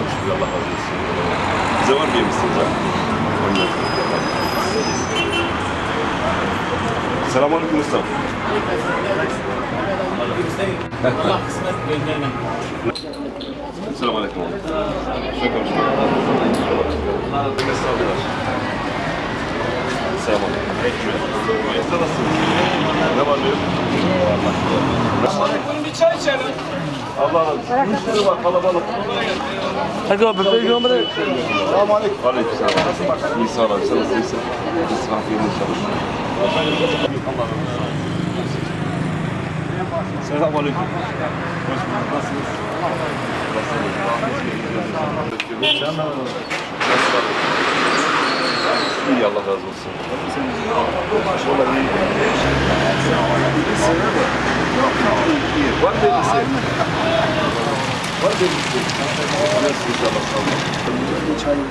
Çok şükür Allah razı olsun. Bize var mı yemişsiniz ha? Selamun Aleyküm Usta. Allah kısmet göndermem. Selamun Aleyküm. Selamun Aleyküm. Ne var ne yok? Bir çay içelim. Allah razı olsun. Müşteri var kalabalık. Hadi abi, peygamber. Selamun Aleyküm. Aleyküm selam. Nasılsın bak? İyi sağ ol abi. Sen nasılsın? İsraf yerin inşallah. Selamun Aleyküm. Hoş bulduk. Nasılsınız? Nasılsınız? İyi Allah razı olsun. Maşallah iyi. Var mı elbise? Var olun.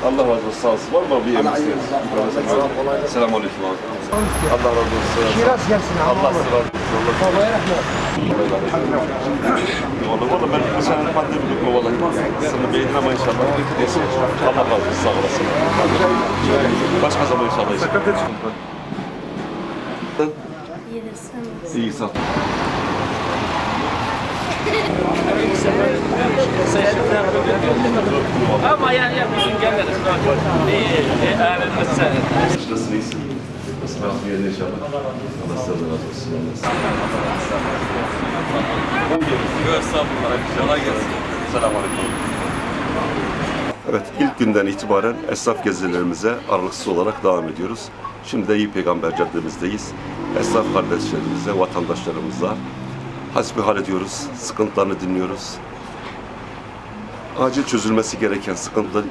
Allah razı olsun sağ olsun. Var mı bir elbise? Selamun Aleyküm abi. Allah razı olsun. Kiraz gelsin abi. Allah razı olsun. Allah Babaya rahmet. Valla valla ben bu sene pandemi yok mu valla? Sana beğenin ama inşallah. Neyse. Allah razı olsun sağ olasın. Başka zaman inşallah. Sakat et. İyi sağ ol. Ama yani ya bizim geliriz. İyi, mesela. Nasılsın iyisin? Nasıl razı yerine inşallah. Allah senden razı olsun. Estağfurullah. Kolay gelsin. Selamünaleyküm. Evet, ilk günden itibaren esnaf gezilerimize aralıksız olarak devam ediyoruz. Şimdi de İyi Peygamber Caddemizdeyiz. Esnaf kardeşlerimize, vatandaşlarımıza hasbihal ediyoruz, sıkıntılarını dinliyoruz. Acil çözülmesi gereken sıkıntıları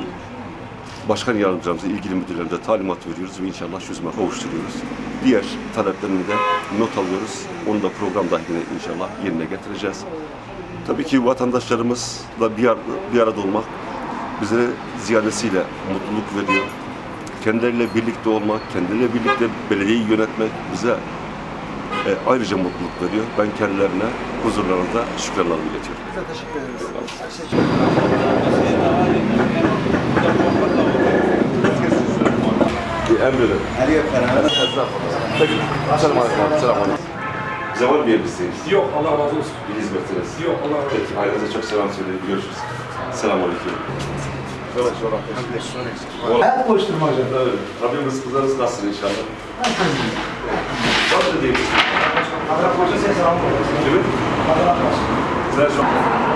Başkan Yardımcımıza, ilgili müdürlerimize talimat veriyoruz ve inşallah çözüme kavuşturuyoruz. Diğer taleplerini de not alıyoruz. Onu da program dahilinde inşallah yerine getireceğiz. Tabii ki vatandaşlarımızla bir, ar- bir arada olmak bize ziyadesiyle mutluluk veriyor. Kendileriyle birlikte olmak, kendileriyle birlikte belediyeyi yönetmek bize e, ayrıca mutluluk veriyor. Ben kendilerine huzurlarında şükranlarımı iletiyorum. Teşekkür ederiz. Emre'de. Her yer fena. Peki. Selamun Aleyküm. Selamun Aleyküm. Bize var mı bir isteğiniz? Yok Allah razı olsun. Bir hizmetiniz. Yok Allah razı olsun. Peki. Ailenize çok selam söyleyin. Görüşürüz. Selamun Aleyküm. Şöyle şöyle. Hep koşturmaca. Evet. Rabbim rızkınızı nasıl inşallah? Var mı diyeyim? Adra Koca ses alma. Kimin? Adra Koca. Güzel çok.